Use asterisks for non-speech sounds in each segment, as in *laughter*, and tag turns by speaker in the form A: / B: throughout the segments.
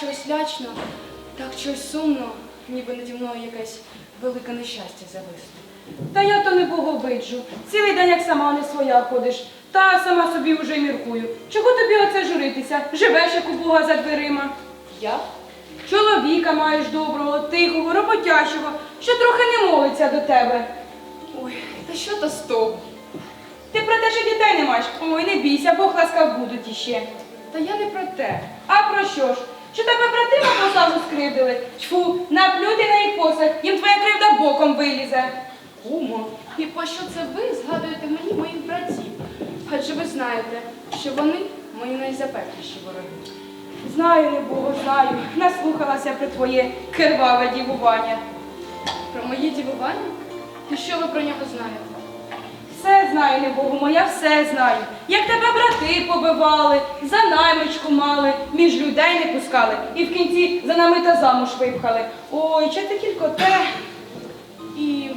A: чогось лячно, так чогось сумно, ніби наді мною якесь велике нещастя зависло.
B: Та я то не боговиджу. Цілий день як сама не своя ходиш. Та сама собі уже й міркую. Чого тобі оце журитися? Живеш як у Бога за дверима.
A: Я?
B: Чоловіка маєш доброго, тихого, роботящого, що трохи не молиться до тебе.
A: Ой, та що то з того?
B: Ти про те, що дітей не маєш? Ой, не бійся, Бог ласкав будуть іще.
A: Та я не про те.
B: А про що ж? Що тебе брати на посаду скривдили? Тьфу, наплюти на їх посах, їм твоя кривда боком вилізе.
A: Кумо, і пощо це ви згадуєте мені моїх братів? Адже ви знаєте, що вони мої найзапекліші вороги.
B: Знаю, не Богу, знаю. Наслухалася про твоє криваве дівування.
A: Про моє дівування? І що ви про нього знаєте?
B: Все знаю, не Богу моя, все знаю. Як тебе брати побивали, за наймичку мали, між людей не пускали, і в кінці за нами та замуж випхали. Ой, чи ти тільки те.
A: І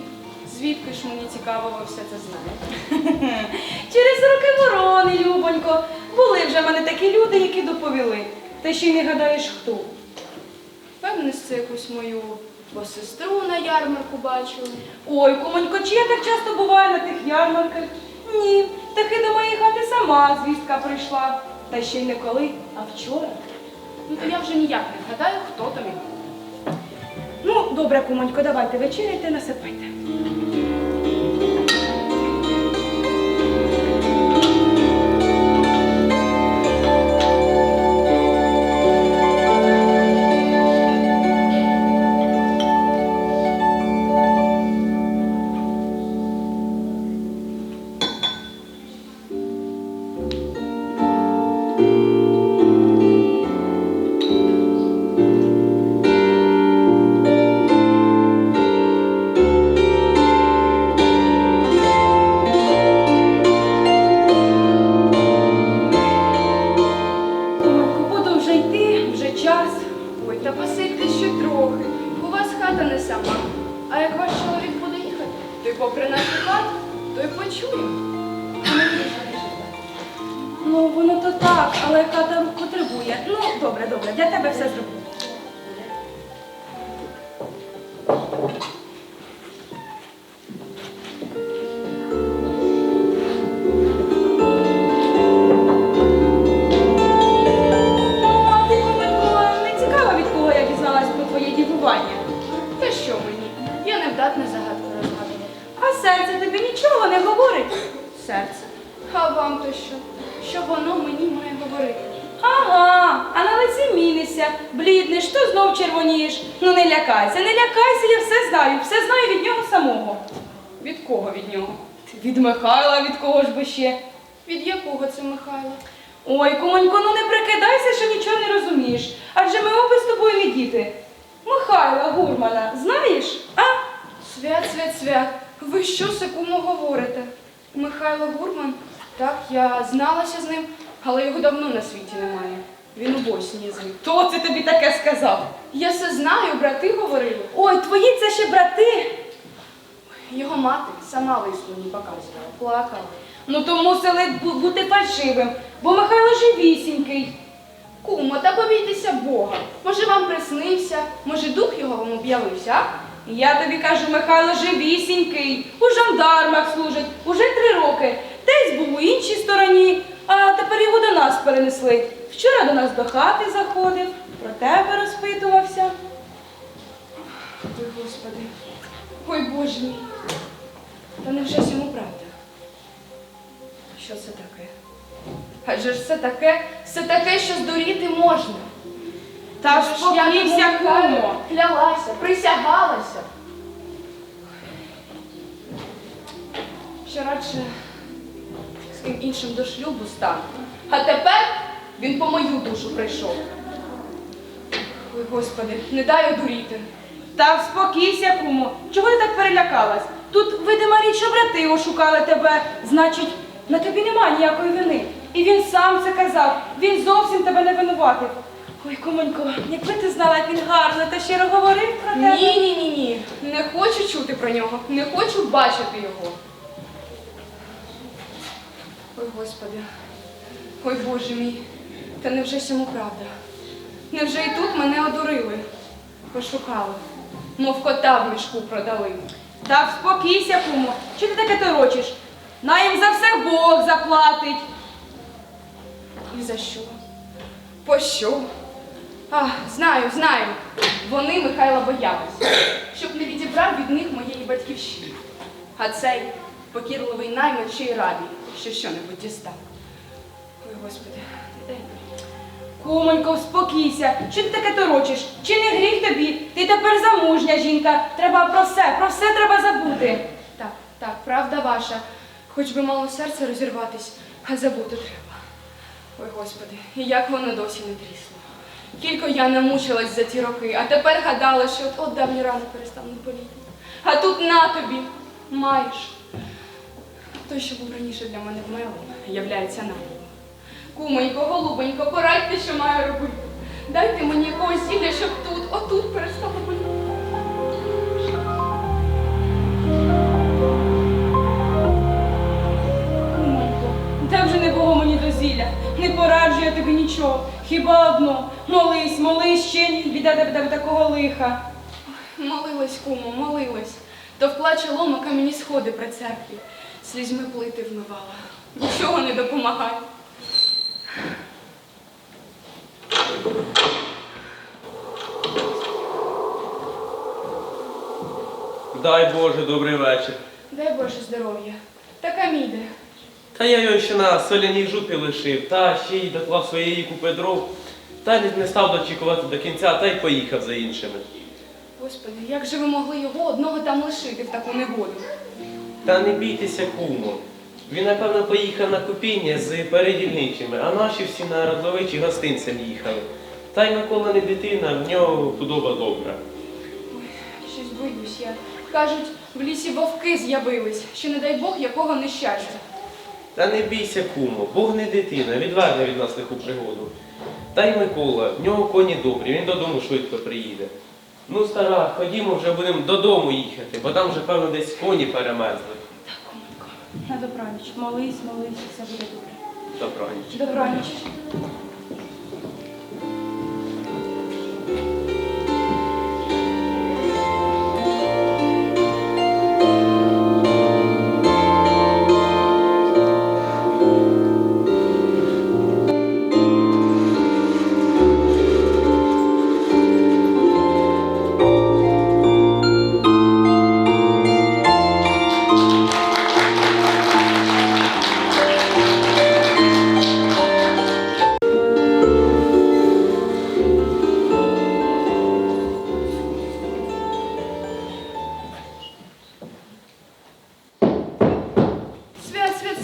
A: звідки ж мені цікаво ви все це знаєте? *laughs*
B: Через руки ворони, Любонько. Були вже в мене такі люди, які доповіли. Та ще й не гадаєш хто.
A: Певне, це якусь мою посестру на ярмарку бачили.
B: Ой, кумонько, чи я так часто буваю на тих ярмарках? Ні, таки до моєї хати сама звістка прийшла. Та ще й не коли, а вчора.
A: Ну то я вже ніяк не гадаю, хто там і був.
B: Ну, добре, кумонько, давайте вечеряйте, насипайте.
A: Свят. Ви що секумо говорите? Михайло Гурман? Так, я зналася з ним, але його давно на світі немає. Він у Боснії зник.
B: Хто це тобі таке сказав?
A: Я все знаю, брати говорили.
B: Ой, твої це ще брати.
A: Його мати сама лист мені показувала, плакала.
B: Ну то мусили бу- бути фальшивим, бо Михайло живісінький.
A: Кумо, та побійтеся Бога. Може вам приснився, може дух його вам об'явився, а?
B: Я тобі кажу, Михайло живісінький, у жандармах служить, уже три роки. Десь був у іншій стороні, а тепер його до нас перенесли. Вчора до нас до хати заходив, про тебе розпитувався.
A: Ой, Господи, ой Боже мій. Та невже ж йому правда? Що це таке? Адже ж все таке, все таке, що здуріти можна.
B: Та
A: ж я
B: спокійся,
A: йому Михайло
B: кумо.
A: клялася, присягалася. Що радше з ким іншим до шлюбу стану. А тепер він по мою душу прийшов. Ой, Господи, не дай одуріти.
B: Та спокійся, кумо. Чого ти так перелякалась? Тут видима річ, що брати ошукали тебе. Значить, на тобі нема ніякої вини. І він сам це казав. Він зовсім тебе не винуватив. Ой, кумонько, якби ти знала, як він гарно та щиро говорив про тебе.
A: Ні, ні, ні, ні. Не хочу чути про нього, не хочу бачити його. Ой, Господи, ой Боже мій, та невже цьому правда? Невже і тут мене одурили? Пошукали, мов кота в мішку продали.
B: Та вспокійся, кумо. Чи ти таке торочиш? На їм за все Бог заплатить.
A: І за що? Пощо? А, знаю, знаю. Вони Михайла боялись, щоб не відібрав від них моєї батьківщини. А цей покірливий наймит ще й радий, що що-небудь дістав. Ой, Господи.
B: Кумонько, вспокійся. Чи ти таке торочиш? Чи не гріх тобі? Ти тепер замужня жінка. Треба про все, про все треба забути.
A: Так, так, правда ваша. Хоч би мало серце розірватись, а забути треба. Ой, Господи, і як воно досі не трісло. Кілько я намучилась за ті роки, а тепер гадала, що от, давні рани перестануть боліти. А тут на тобі маєш. Той, що був раніше для мене вмелим, являється наново. Кумонько, голубонько, порадьте, що маю робити. Дайте мені якогось зілля, щоб тут, отут перестало боліти.
B: Кумонько, та вже не було мені дозвілля. Не пораджу я тобі нічого. Хіба одно. Молись, молись ще ні від тебе тебе такого лиха.
A: Молилась, кумо, молилась. То вплаче лома кам'яні сходи при церкві. Слізьми плити вмивала. Нічого не допомагає.
C: Дай Боже, добрий вечір.
A: Дай Боже здоров'я. Така міде.
C: Та я його ще на соляній жупі лишив, та ще й доклав своєї купи дров, та не став дочікувати до кінця, та й поїхав за іншими.
A: Господи, як же ви могли його одного там лишити в таку негоду?
C: Та не бійтеся, кумо. Він, напевно, поїхав на купіння з передільничими, а наші всі на родовичі гостинцем їхали. Та й Микола не дитина, в нього худоба добра.
A: Ой, щось боюсь я. Кажуть, в лісі вовки з'явились, що не дай Бог якого нещастя.
C: Та не бійся, кумо, Бог не дитина, відверне від нас лиху пригоду. Та й Микола, в нього коні добрі, він додому швидко приїде. Ну, стара, ходімо вже будемо додому їхати, бо там вже, певно, десь коні перемерзли.
B: На добраніч. Молись, молись, все буде добре.
C: Добраніч.
B: Добраніч.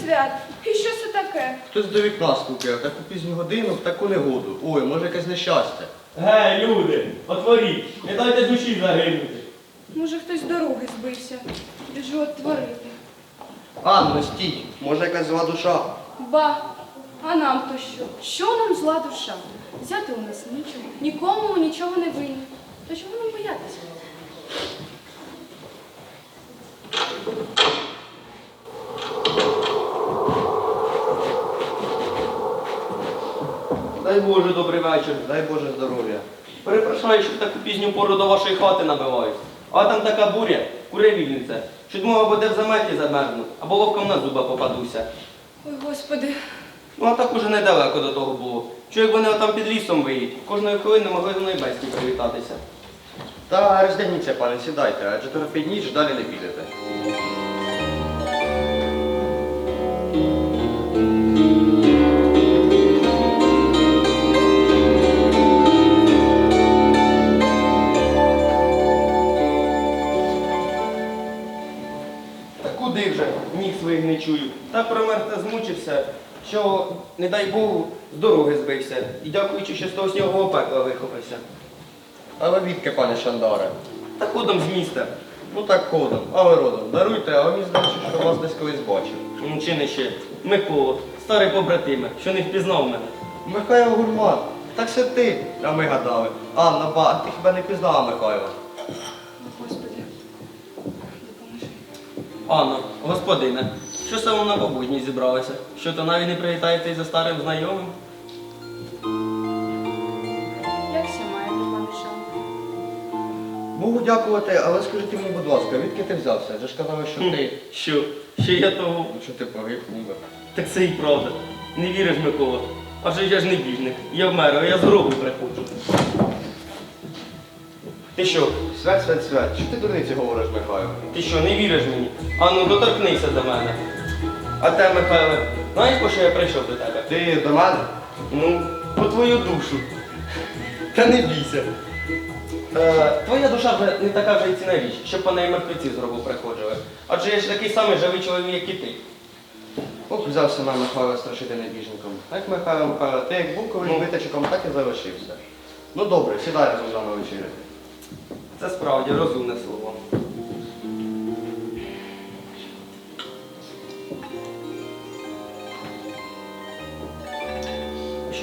A: Свят. І що це таке?
D: Хтось до вікна стукає, в таку пізню годину, в таку негоду. Ой, може якесь нещастя.
E: Гей, люди, отворіть, не дайте душі загинути.
A: Може, хтось з дороги збився. Біжу отворити.
D: Анно, стій, може якась зла душа.
A: Ба, а нам то що? Що нам зла душа? Взяти у нас нічого, нікому нічого не винні. То чого нам боятися?
E: Дай Боже, добрий вечір.
D: Дай Боже здоров'я.
E: Перепрошую, що в таку пізню пору до вашої хати набивають. А там така буря, кури вільниця. Чуть мова буде в заметі замерзну, або вовком на зуба попадуся.
A: Ой, Господи,
E: Ну а так уже недалеко до того було. Що як вони отам під лісом виїдь, кожної хвилини могли до небесні привітатися.
D: Та роздягніться, пане, сідайте, адже торопіть ніч, далі не підете.
E: Так промер та змучився, що, не дай Богу, з дороги збився. І дякуючи, що з того снігового пекла вихопився.
D: А ви відки, пане Шандаре?
E: Та ходом з міста.
D: Ну так ходом, а ви родом. Даруйте, а мені здається, що вас десь колись бачив.
E: Ну, чи не ще? Микола, старий побратиме, що не впізнав мене.
D: Михайло Гурман, так це ти, а ми гадали. Анна, ба, ти хіба не пізнала Михайла?
A: Господи,
E: Анно, господине, що саме на побудні зібралися? Що то навіть не привітаєтесь за старим знайомим?
A: Як ся має до пане Шанти?
D: Богу дякувати, але скажіть мені, будь ласка, відки ти взявся? Же ж казали, що ти.
E: Що? Що я того?
D: Що ти погиб ніби.
E: Так це і правда. Не віриш, Микола. Адже я ж не біжник. Я вмер, а я з гробу приходжу. Ти що?
D: Свят, свят, свят. Що ти дурниці говориш, Михайло?
E: Ти що, не віриш мені? Ану, доторкнися до мене. А те, Михайле, знаєш, по що я прийшов до тебе?
D: Ти до мене?
E: Ну, по твою душу. Та не бійся. Е, твоя душа вже не така вже й ціна річ, щоб по неї мертвеці з гробу приходили. Адже я ж такий самий живий чоловік, як і ти.
D: Ох, взявся на Михайла страшити небіжником. Так, Михайло, Михайло, ти як був колись
E: Ну.
D: витачиком, так і залишився. Ну добре, сідай разом з нами вечеряти.
E: Це справді розумне слово.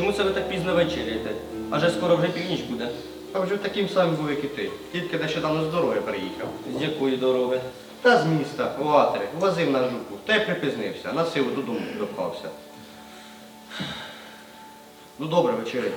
E: Чому це ви так пізно вечеряєте? Адже скоро вже північ буде.
D: А вже таким самим був, як і ти. Тільки нещодавно з дороги приїхав.
E: З якої дороги?
D: Та з міста, у Атри, возив на жуку, та й припізнився, на силу додому допхався. Ну добре, вечеряй.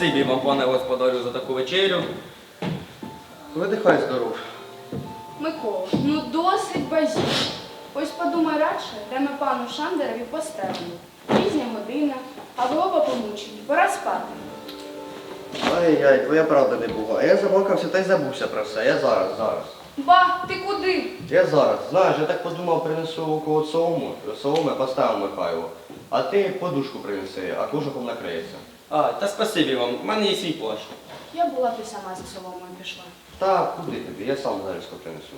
E: Спасибі вам, пане господарю, за таку вечерю.
D: Видихай здоров.
A: Микола, ну досить базів. Ось подумай радше, де ми пану Шандерові постелимо. Пізня година, а ви оба помучені. Пора спати.
D: Ай-яй, твоя правда не була. А я заблокався та й забувся про все. Я зараз, зараз.
A: Ба, ти куди?
D: Я зараз. Знаєш, я так подумав, принесу около солому. Соломи поставив Михайло. А ти подушку принеси, а кожухом накриється.
E: А, та спасибі вам, в мене є свій плащ.
A: Я була б і сама за соломою пішла.
D: Та куди тобі? Я сам зараз принесу.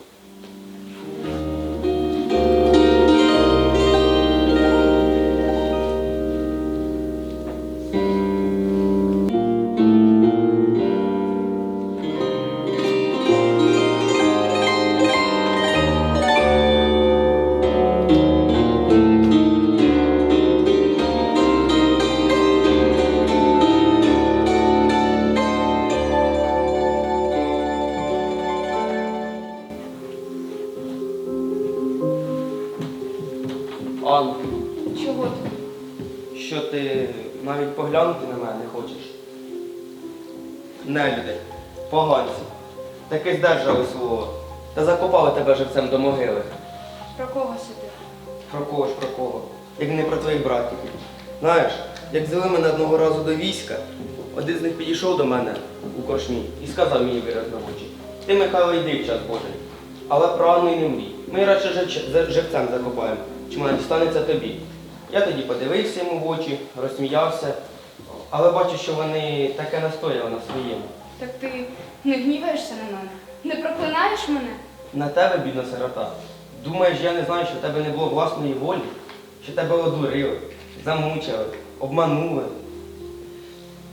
E: Нелюди, поганці, таки здержали слово та закопали тебе живцем до могили.
A: Про кого сиди?
E: Про кого ж про кого? Як не про твоїх братів. Знаєш, як взяли мене одного разу до війська, один з них підійшов до мене у кошмі і сказав мені виразно в очі. Ти, Михайло, йди в час Божий. Але про Анну й не мрій. Ми радше живцем закопаємо, чим вона дістанеться тобі. Я тоді подивився йому в очі, розсміявся, але бачу, що вони таке настояли на своєму.
A: Так ти не гніваєшся на мене? Не проклинаєш мене?
E: На тебе, бідна сирота. Думаєш, я не знаю, що в тебе не було власної волі, що тебе одурили, замучили, обманули.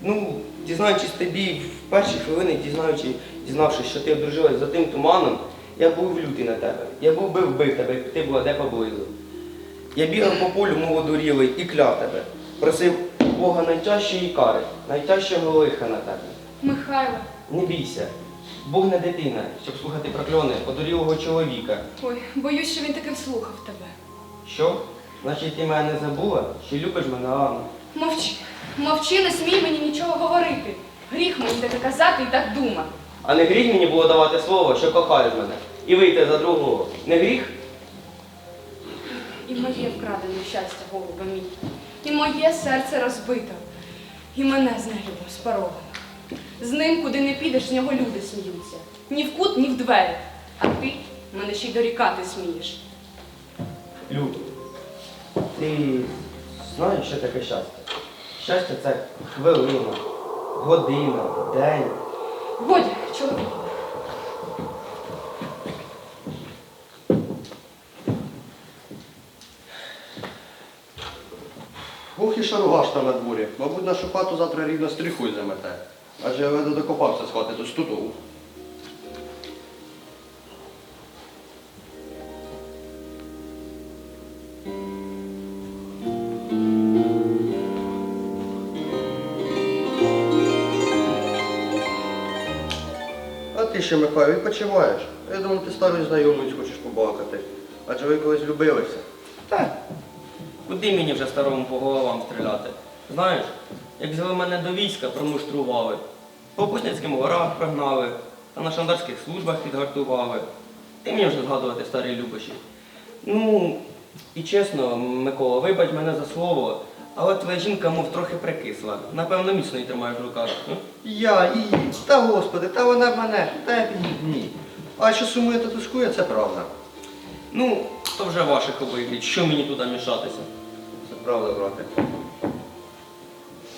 E: Ну, дізнаючись тобі в перші хвилини, дізнаючи, дізнавшись, що ти одружилась за тим туманом, я був лютий на тебе. Я був би вбив тебе, як ти була де поблизу. Я бігав по полю, мов одурілий, і кляв тебе. Просив Бога найтяжчої кари, найтяжчого лиха на тебе.
A: Михайло,
E: Не бійся. Бог не дитина, щоб слухати прокльони одурілого чоловіка.
A: ой, боюсь, що він таки вслухав тебе.
E: Що? Значить, ти мене не забула, що любиш мене, Анна.
A: Мовчи, мовчи, не смій мені нічого говорити. Гріх мені таке казати і так думати.
E: А не гріх мені було давати слово, що кохаєш мене, і вийти за другого. Не гріх?
A: І моє вкрадене щастя, голубе мій. І моє серце розбито. І мене з нелюбом спаровано. З ним, куди не підеш, з нього люди сміються. Ні в кут, ні в двері. А ти мене ще й дорікати смієш.
E: Люд, ти знаєш, що таке щастя? Щастя це хвилина, година, день.
A: Годі, чоловік.
D: Ух і шаругаш там на дворі. Мабуть, нашу хату завтра рівно стріхуй замете. Адже я видно докопався з хати до стуту. А ти ще, Михайло, відпочиваєш? Я думав, ти старою знайомою хочеш побалакати. Адже ви колись любилися.
E: Куди мені вже старому по головам стріляти? Знаєш, як взяли мене до війська, промуштрували, по Путінським горах прогнали, та на шандарських службах підгартували. Ти мені вже згадувати старі любощі. Ну, і чесно, Микола, вибач мене за слово, але твоя жінка, мов трохи прикисла. Напевно, міцно її тримаєш в руках.
D: Я її. Та господи, та вона мене. Та я ні. А що сумує та тоскує, це правда.
E: Ну, то вже ваших обидві. Що мені туди мішатися?
D: Це правда, брате.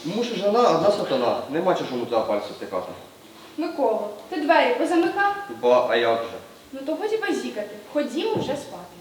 D: Муж і жена одна сатана. Нема чого за пальці втикати.
A: Микола, ти двері позамикав?
D: Ба, а як же?
A: Ну то годі базікати. Ходімо вже спати.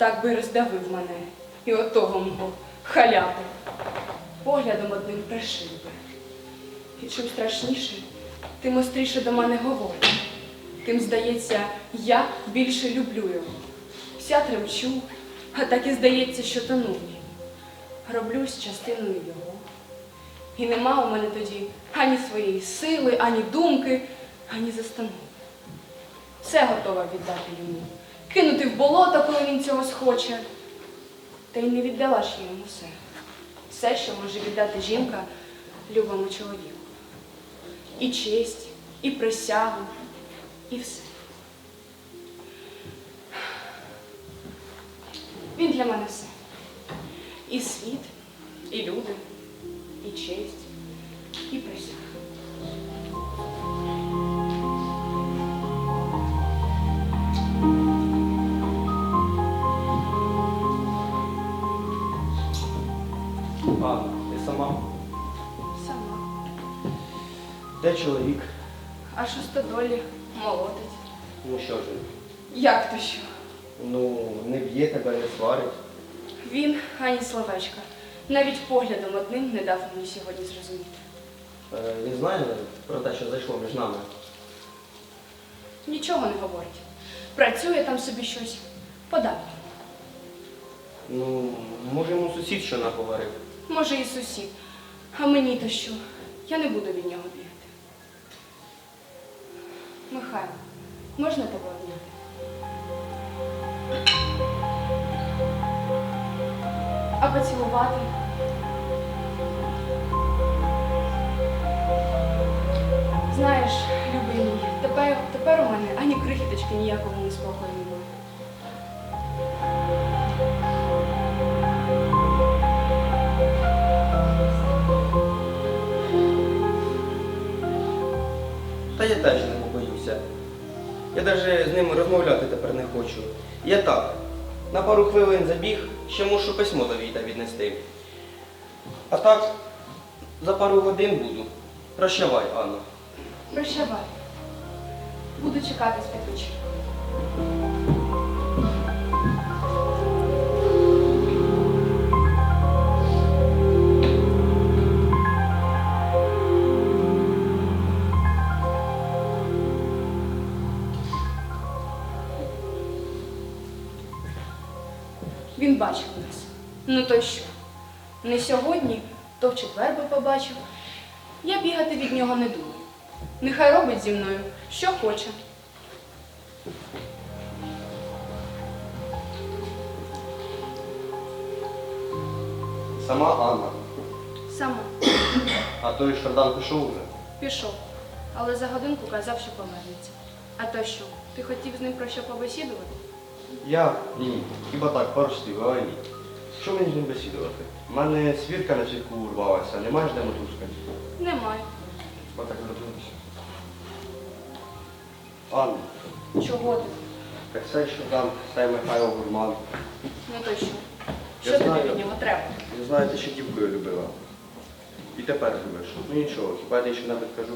A: Так би роздавив мене і отого мого халяти. Поглядом одним пришив би. І чим страшніше, тим остріше до мене говорить. Тим, здається, я більше люблю його. Вся тремчу, а так і здається, що тону. Роблюсь частиною його. І нема у мене тоді ані своєї сили, ані думки, ані застанови. Все готова віддати йому, кинути в болото, коли він цього схоче. Та й не віддала ж йому все. Все, що може віддати жінка любому чоловіку. І честь, і присягу, і все. Він для мене все. І світ, і люди, і честь, і присяга.
E: Де чоловік?
A: А шостодолі молотить.
E: Ну що ж,
A: Як то що?
E: ну не б'є тебе, не сварить.
A: Він ані словечка. Навіть поглядом одним не дав мені сьогодні зрозуміти.
E: Е, Він знає про те, що зайшло між нами.
A: Нічого не говорить. Працює там собі щось подавно.
E: Ну, може йому сусід що наговорив.
A: Може, і сусід. А мені то що? Я не буду від нього бігати. Михайло, можна тебе обняти? А поцілувати? Знаєш, любий мій, тепер, тепер у мене ані крихіточки ніякого неспокою не буде.
E: Та я теж не. Я навіть з ними розмовляти тепер не хочу. Я так, на пару хвилин забіг, ще мушу письмо до Віта віднести. А так, за пару годин буду. Прощавай, Анна.
A: Прощавай. Буду чекати з підвечір. Ну то що? Не сьогодні, то в четвер би побачив. Я бігати від нього не думаю. Нехай робить зі мною, що хоче.
D: Сама Анна.
A: Сама
D: А той Шардан пішов вже.
A: пішов, але за годинку казав, що повернеться. А то що? Ти хотів з ним про що побесідувати?
D: Я ні. Хіба так, пару слів, але ні. Що мені з ним бесідувати? У мене свірка на цвітку урвалася, не маєш де мотузка?
A: Немає.
D: Отак зробилося. Анна,
A: Чого ти?
D: так це Шардан, це Михайло Гурман.
A: Ну то що?
D: Я
A: Що тобі
D: знаю.
A: від нього треба?
D: Ви знаєте, що дівкою любила. І тепер любиш. Ну нічого, хіба я ще навіть кажу.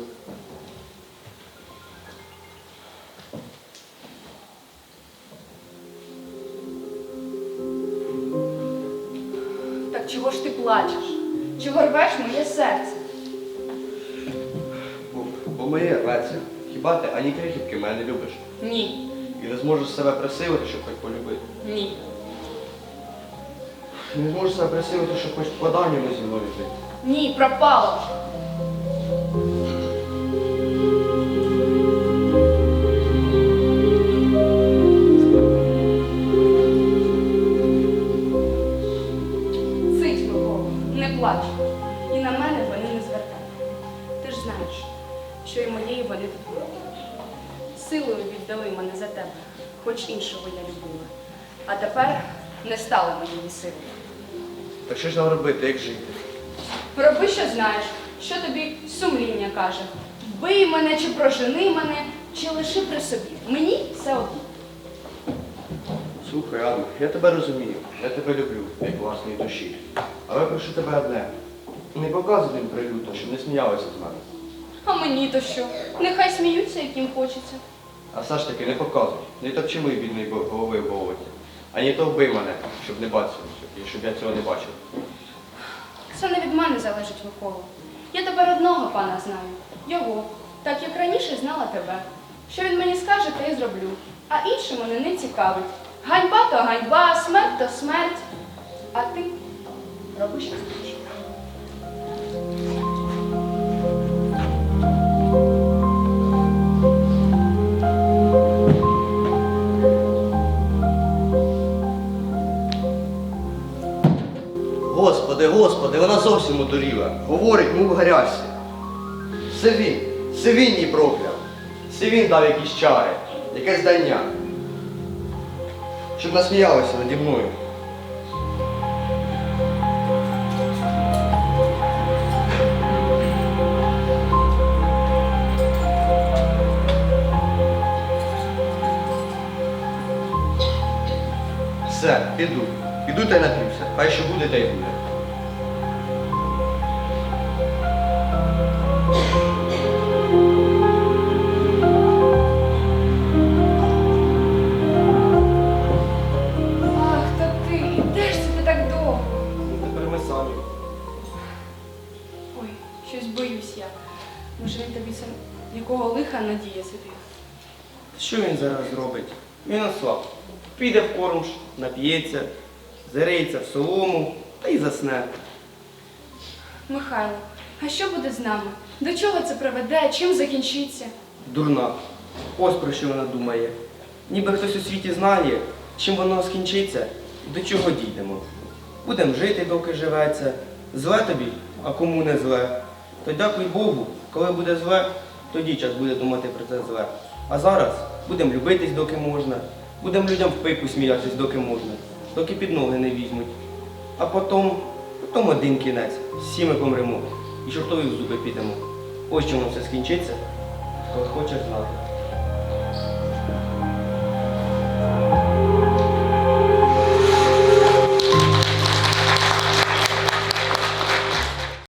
A: Плачеш? Чого рвеш моє серце?
D: Бо, бо моє рветься. Хіба ти ані крихітки мене не любиш?
A: Ні.
D: І не зможеш себе присилити, щоб хоч полюбити.
A: Ні.
D: Не зможеш себе присилити, щоб хоч поданнями зі мною жити.
A: Ні, пропало
D: робити, як жити?
A: Роби, що знаєш, що тобі сумління каже. Вбий мене чи прожени мене, чи лиши при собі. Мені все одно.
D: Слухай, Анна, я тебе розумію, я тебе люблю, як власної душі. Але прошу тебе одне. Не показуй їм прилюдно, щоб не сміялися з мене.
A: А мені то що? Нехай сміються, яким хочеться.
D: А все ж таки не показуй. Не топчи мої бідної голови в болоті. Ані то вбий мене, щоб не бачив, щоб я цього не бачив.
A: Це не від мене залежить Микола. Я тепер одного пана знаю. Його. Так як раніше знала тебе. Що він мені скаже, те й зроблю. А інше мене не цікавить. Ганьба то ганьба, смерть то смерть. А ти робиш що
D: Господи, вона зовсім одуріла. Говорить, мов гарячся. Це він, це він її прокляв. Це він дав якісь чари, якесь дання. Щоб насміялися наді мною. Все, піду. Піду та й нап'юся. Хай що буде, та й буде.
E: Нап'ється, зариється в солому та й засне.
A: Михайло, а що буде з нами? До чого це приведе? Чим закінчиться?
E: Дурна. Ось про що вона думає. Ніби хтось у світі знає, чим воно скінчиться і до чого дійдемо. Будемо жити, доки живеться. Зле тобі, а кому не зле. То дякуй Богу, коли буде зле, тоді час буде думати про це зле. А зараз будемо любитись, доки можна, Будемо людям в пику сміятись, доки можна, доки під ноги не візьмуть. А потім, потім один кінець, всі ми помремо. І чортові в зуби підемо. Ось чому все скінчиться, хто хоче знати.